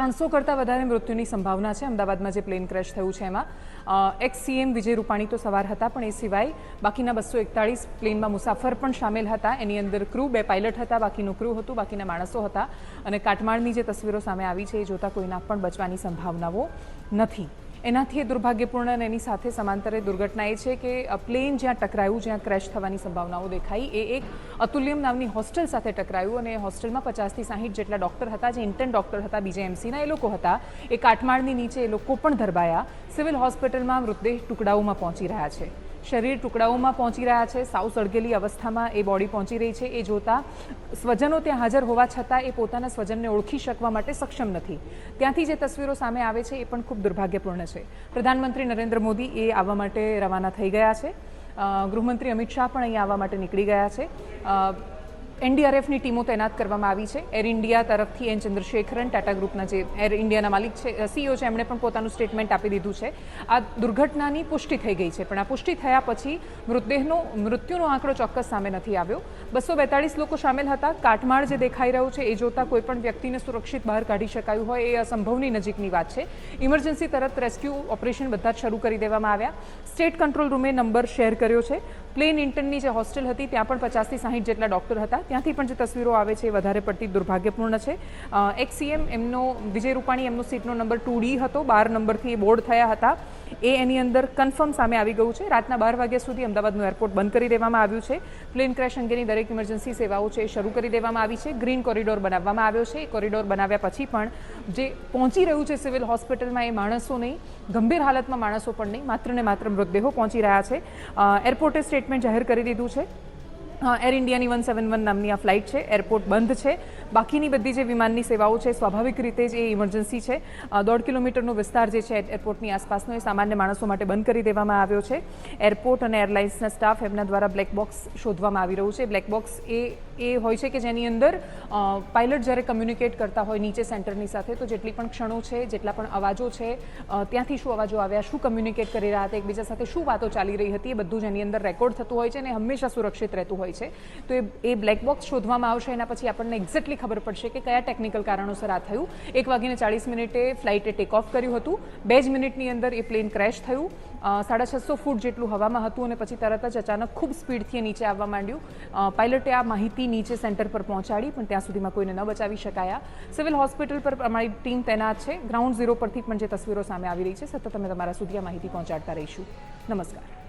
ત્રણસો કરતાં વધારે મૃત્યુની સંભાવના છે. અમદાવાદમાં જે પ્લેન ક્રેશ થયું છે એમાં એક્સ સીએમ વિજય રૂપાણી તો સવાર હતા, પણ એ સિવાય બાકીના બસો એકતાળીસ પ્લેનમાં મુસાફર પણ સામેલ હતા. એની અંદર ક્રૂ બે પાયલટ હતા, બાકીનું ક્રૂ હતું, બાકીના માણસો હતા. અને કાટમાળની જે તસવીરો સામે આવી છે, એ જોતાં કોઈના પણ બચવાની સંભાવનાઓ નથી. એનાથી એ દુર્ભાગ્યપૂર્ણ અને એની સાથે સમાંતરે દુર્ઘટના એ છે કે પ્લેન જ્યાં ટકરાયું, જ્યાં ક્રેશ થવાની સંભાવનાઓ દેખાઈ, એ એક અતુલ્યમ નામની હોસ્ટેલ સાથે ટકરાયું અને હોસ્ટેલમાં પચાસથી સાહીઠ જેટલા ડૉક્ટર હતા, જે ઇન્ટર્ન ડૉક્ટર હતા બીજેએમસીના એ લોકો હતા. એ કાટમાળની નીચે એ લોકો પણ ધરબાયા. સિવિલ હોસ્પિટલમાં મૃતદેહ ટુકડાઓમાં પહોંચી રહ્યા છે. શરીર ટુકડાઓમાં પહોંચી રહ્યા છે. સાવ સળગેલી અવસ્થામાં એ બોડી પહોંચી રહી છે. એ જોતા સ્વજનો ત્યાં હાજર હોવા છતાં એ પોતાના સ્વજનને ઓળખી શકવા માટે સક્ષમ નથી. ત્યાંથી જે તસવીરો સામે આવે છે એ પણ ખૂબ દુર્ભાગ્યપૂર્ણ છે. પ્રધાનમંત્રી નરેન્દ્ર મોદી એ આવવા માટે રવાના થઈ ગયા છે. ગૃહમંત્રી અમિત શાહ પણ અહીંયા આવવા માટે નીકળી ગયા છે. એનડીઆરએફની ટીમો તૈનાત કરવામાં આવી છે. એર ઇન્ડિયા તરફથી એન ચંદ્રશેખરન, ટાટા ગ્રુપના જે એર ઇન્ડિયાના માલિક છે સીઈઓ છે, એમણે પણ પોતાનું સ્ટેટમેન્ટ આપી દીધું છે. આ દુર્ઘટનાની પુષ્ટિ થઈ ગઈ છે, પણ આ પુષ્ટિ થયા પછી મૃતદેહનો, મૃત્યુનો આંકડો ચોક્કસ સામે નથી આવ્યો. બસો બેતાળીસ લોકો સામેલ હતા. કાટમાળ જે દેખાઈ રહ્યું છે, એ જોતા કોઈ પણ વ્યક્તિને સુરક્ષિત બહાર કાઢી શકાયું હોય, એ અસંભવની નજીકની વાત છે. ઇમરજન્સી તરત રેસ્ક્યુ ઓપરેશન બધા જ શરૂ કરી દેવામાં આવ્યા. સ્ટેટ કંટ્રોલ રૂમે નંબર શેર કર્યો છે. પ્લેન ઇન્ટર્નની જે હોસ્ટેલ હતી, ત્યાં પણ પચાસથી સાહીઠ જેટલા ડૉક્ટર હતા. ત્યાંથી પણ જે તસવીરો આવે છે એ વધારે પડતી દુર્ભાગ્યપૂર્ણ છે. એક સીએમ એમનો, વિજય રૂપાણી એમનો સીટનો નંબર ટુ ડી હતો. બાર નંબરથી એ બોર્ડ થયા હતા. એ એની અંદર કન્ફર્મ સામે આવી ગયું છે. રાતના બાર વાગ્યા સુધી અમદાવાદનું એરપોર્ટ બંધ કરી દેવામાં આવ્યું છે. પ્લેન ક્રેશ અંગેની દરેક ઇમરજન્સી સેવાઓ છે એ શરૂ કરી દેવામાં આવી છે. ગ્રીન કોરિડોર બનાવવામાં આવ્યો છે. એ કોરિડોર બનાવ્યા પછી પણ જે પહોંચી રહ્યું છે સિવિલ હોસ્પિટલમાં એ માણસો નહીં, ગંભીર હાલતમાં માણસો પણ નહીં, માત્ર ને માત્ર મૃતદેહો પહોંચી રહ્યા છે. એરપોર્ટે એરપોર્ટે સ્ટેટમેન્ટ જાહેર કરી દીધું છે. એર ઇન્ડિયાની વન સેવન વન નામની આ ફ્લાઇટ છે. એરપોર્ટ બંધ છે. બાકીની બધી જે વિમાનની સેવાઓ છે, સ્વાભાવિક રીતે જ એ ઇમરજન્સી છે. દોઢ કિલોમીટરનો વિસ્તાર જે છે એરપોર્ટની આસપાસનો એ સામાન્ય માણસો માટે બંધ કરી દેવામાં આવ્યો છે. એરપોર્ટ અને એરલાઇન્સના સ્ટાફ એમના દ્વારા બ્લેક બોક્સ શોધવામાં આવી રહ્યું છે. બ્લેક બોક્સ એ એ હોય છે કે જેની અંદર પાયલટ જ્યારે કમ્યુનિકેટ કરતા હોય નીચે સેન્ટરની સાથે, તો જેટલી પણ ક્ષણો છે, જેટલા પણ અવાજો છે ત્યાંથી શું અવાજો આવ્યા, શું કમ્યુનિકેટ કરી રહ્યા હતા, એકબીજા સાથે શું વાતો ચાલી રહી હતી, એ બધું જ એની અંદર રેકોર્ડ થતું હોય છે અને હંમેશા સુરક્ષિત રહેતું હોય છે. તો એ બ્લેક બોક્સ શોધવામાં આવશે, એના પછી આપણને એક્ઝેક્ટલી ખબર પડશે કે કયા ટેકનિકલ કારણોસર આ થયું. એક વાગીને ચાળીસ મિનિટે ફ્લાઇટે ટેક ઓફ કર્યું હતું. બે જ મિનિટની અંદર એ પ્લેન ક્રેશ થયું. સાડા છસો ફૂટ જેટલું હવામાં હતું અને પછી તરત જ અચાનક ખૂબ સ્પીડથી નીચે આવવા માંડ્યું. પાયલટે આ માહિતી નીચે સેન્ટર પર પહોંચાડી, પણ ત્યાં સુધીમાં કોઈને ન બચાવી શકાયા. સિવિલ હોસ્પિટલ પર અમારી ટીમ તૈનાત છે. ગ્રાઉન્ડ ઝીરો પરથી પણ જે તસવીરો સામે આવી રહી છે, સતત અમે તમારા સુધી આ માહિતી પહોંચાડતા રહીશું. નમસ્કાર.